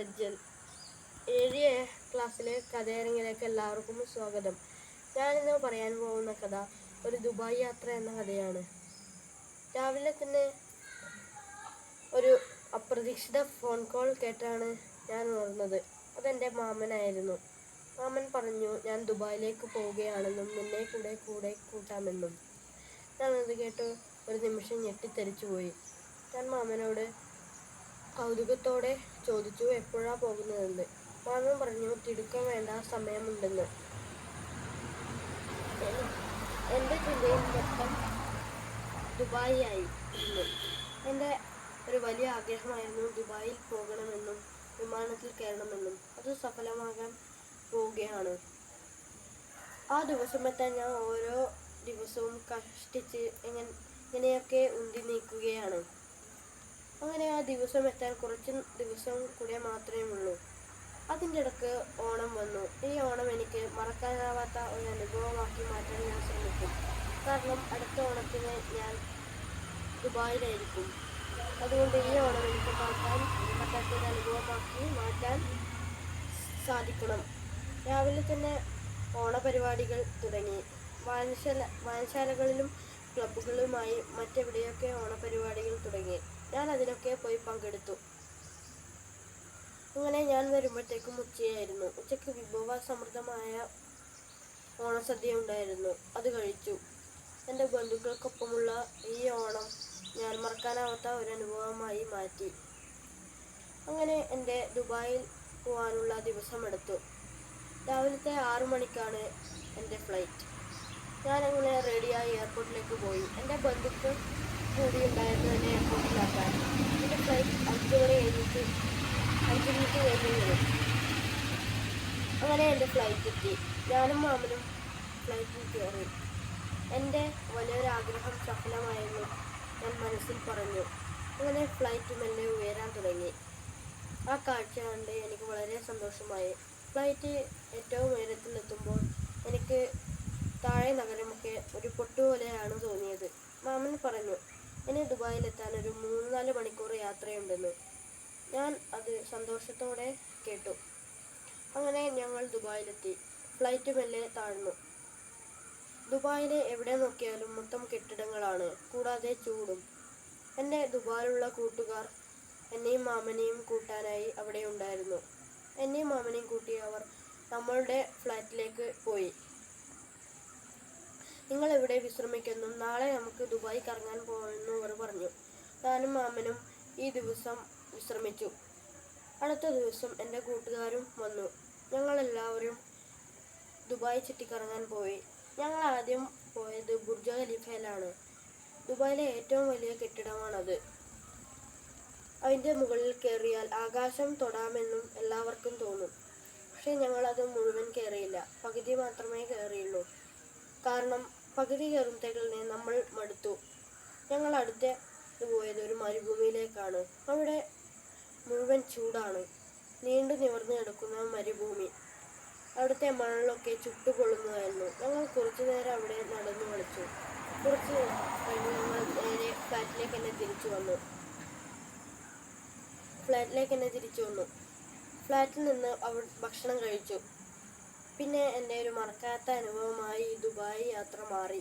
പ്രജ്വൽ ഏഴ് ക്ലാസ്സിലെ കഥയരങ്ങിലേക്ക് എല്ലാവർക്കും സ്വാഗതം. ഞാനിന്ന് പറയാൻ പോകുന്ന കഥ ഒരു ദുബായ് യാത്ര എന്ന കഥയാണ്. രാവിലെ തന്നെ ഒരു അപ്രതീക്ഷിത ഫോൺ കോൾ കേട്ടാണ് ഞാൻ ഉണർന്നത്. അതെന്റെ മാമനായിരുന്നു. മാമൻ പറഞ്ഞു ഞാൻ ദുബായിലേക്ക് പോവുകയാണെന്നും നിന്നെ കൂടെ കൂടെ കൂട്ടാമെന്നും. ഞാനത് കേട്ട് ഒരു നിമിഷം ഞെട്ടിത്തെറിച്ചു പോയി ഞാൻ മാമനോട് കൗതുകത്തോടെ ചോദിച്ചു എപ്പോഴാ പോകുന്നതെന്ന്? മാമൻ പറഞ്ഞു തിടുക്കം വേണ്ട സമയമുണ്ടെന്ന്. എന്റെ ചിന്തയിൽ മൊത്തം ദുബായി ആയി എന്റെ ഒരു വലിയ ആഗ്രഹമായിരുന്നു ദുബായിൽ പോകണമെന്നും വിമാനത്തിൽ കയറണമെന്നും. അത് സഫലമാകാൻ പോവുകയാണ്. ആ ദിവസം എത്താൻ ഞാൻ ഓരോ ദിവസവും കഷ്ടിച്ച് എങ്ങനെ ഇങ്ങനെയൊക്കെ ഉന്തി നീക്കുകയാണ്. അങ്ങനെ ആ ദിവസം എത്താൻ കുറച്ച് ദിവസം കൂടെ മാത്രമേ ഉള്ളൂ. അതിന്റെ ഇടയ്ക്ക് ഓണം വന്നു. ഈ ഓണം എനിക്ക് മറക്കാനാവാത്ത ഒരു അനുഭവമാക്കി മാറ്റാൻ ഞാൻ ശ്രമിക്കും. കാരണം അടുത്ത ഓണത്തിന് ഞാൻ ദുബായിലായിരിക്കും. അതുകൊണ്ട് ഈ ഓണം എനിക്ക് മാറ്റാൻ പറ്റാത്ത ഒരു അനുഭവമാക്കി മാറ്റാൻ സാധിക്കണം. രാവിലെ തന്നെ ഓണപരിപാടികൾ തുടങ്ങി. വായനശാല വായനശാലകളിലും ക്ലബ്ബുകളുമായി മറ്റെവിടെയൊക്കെ ഓണപരിപാടികൾ തുടങ്ങി. ഞാൻ അതിലൊക്കെ പോയി പങ്കെടുത്തു. അങ്ങനെ ഞാൻ വരുമ്പോഴത്തേക്കും ഉച്ചയായിരുന്നു. ഉച്ചയ്ക്ക് വിഭവ സമൃദ്ധമായ ഓണസദ്യ ഉണ്ടായിരുന്നു. അത് കഴിച്ചു. എന്റെ ബന്ധുക്കൾക്കൊപ്പമുള്ള ഈ ഓണം ഞാൻ മറക്കാനാവാത്ത ഒരു അനുഭവമായി മാറ്റി. അങ്ങനെ എന്റെ ദുബായിൽ പോകാനുള്ള ദിവസമെടുത്തു രാവിലത്തെ ആറു മണിക്കാണ് എന്റെ ഫ്ലൈറ്റ്. ഞാൻ അങ്ങനെ റെഡിയായി എയർപോർട്ടിലേക്ക് പോയി. എന്റെ ബന്ധുക്കൾ കൂടി ഉണ്ടായിരുന്നു എന്നെ എയർപോർട്ടിലാക്കാൻ എന്റെ ഫ്ലൈറ്റ് അഞ്ച് കഴിഞ്ഞിട്ട് അഞ്ച് മിനിറ്റ് കഴിഞ്ഞു അങ്ങനെ എന്റെ ഫ്ലൈറ്റ് എത്തി ഞാനും മാമനും ഫ്ലൈറ്റിൽ കയറി എന്റെ വലിയൊരാഗ്രഹം സഫലമായെന്ന് ഞാൻ മനസ്സിൽ പറഞ്ഞു അങ്ങനെ ഫ്ലൈറ്റ് മെല്ലെ ഉയരാൻ തുടങ്ങി ആ കാഴ്ച കണ്ട് എനിക്ക് വളരെ സന്തോഷമായി ഫ്ലൈറ്റ് ഏറ്റവും ഉയരത്തിൽ എത്തുമ്പോൾ എനിക്ക് താഴെ നഗരമൊക്കെ ഒരു പൊട്ടുപോലെയാണ് തോന്നിയത് മാമൻ പറഞ്ഞു ഇനി ദുബായിലെത്താൻ ഒരു മൂന്ന് നാല് മണിക്കൂർ യാത്രയുണ്ടെന്ന്. ഞാൻ അത് സന്തോഷത്തോടെ കേട്ടു. അങ്ങനെ ഞങ്ങൾ ദുബായിലെത്തി. ഫ്ലൈറ്റ് മെല്ലെ താഴ്ന്നു. ദുബായിലെ എവിടെ നോക്കിയാലും മൊത്തം കെട്ടിടങ്ങളാണ്. കൂടാതെ ചൂടും. എന്റെ ദുബായിലുള്ള കൂട്ടുകാർ എന്നെയും മാമനെയും കൂട്ടാനായി അവിടെ ഉണ്ടായിരുന്നു. എന്നെയും മാമനെയും കൂട്ടി അവർ നമ്മളുടെ ഫ്ലാറ്റിലേക്ക് പോയി. നിങ്ങൾ എവിടെ വിശ്രമിക്കുന്നു? നാളെ നമുക്ക് ദുബായി കറങ്ങാൻ പോകുമെന്നും അവർ പറഞ്ഞു. താനും മാമനും ഈ ദിവസം വിശ്രമിച്ചു. അടുത്ത ദിവസം എന്റെ കൂട്ടുകാരും വന്നു. ഞങ്ങളെല്ലാവരും ദുബായ് ചുറ്റിക്കറങ്ങാൻ പോയി. ഞങ്ങൾ ആദ്യം പോയത് ബുർജ ഖലീഫയിലാണ്. ദുബായിലെ ഏറ്റവും വലിയ കെട്ടിടമാണത്. അതിന്റെ മുകളിൽ കയറിയാൽ ആകാശം തൊടാമെന്നും എല്ലാവർക്കും തോന്നും. പക്ഷേ ഞങ്ങളത് മുഴുവൻ കയറിയില്ല. പകുതി മാത്രമേ കയറിയുള്ളൂ. കാരണം പകുതി കയറുമ്പോഴത്തേക്കിനെ നമ്മൾ മടുത്തു. ഞങ്ങൾ അടുത്ത പോയത് ഒരു മരുഭൂമിയിലേക്കാണ്. അവിടെ മുഴുവൻ ചൂടാണ്. നീണ്ടു നിവർന്നു കിടക്കുന്ന മരുഭൂമി. അവിടുത്തെ മണലൊക്കെ ചുട്ടുപൊള്ളുന്നതായിരുന്നു. ഞങ്ങൾ കുറച്ചു നേരം അവിടെ നടന്നു കളിച്ചു. കുറച്ച് കഴിഞ്ഞ് ഞങ്ങൾ നേരെ ഫ്ലാറ്റിലേക്ക് തന്നെ തിരിച്ചു വന്നു. ഫ്ലാറ്റിലേക്ക് തന്നെ തിരിച്ചു വന്നു. ഫ്ലാറ്റിൽ നിന്ന് അവ ഭക്ഷണം കഴിച്ചു. പിന്നെ എന്റെ ഒരു മറക്കാത്ത അനുഭവമായി ദുബായ് യാത്ര മാറി.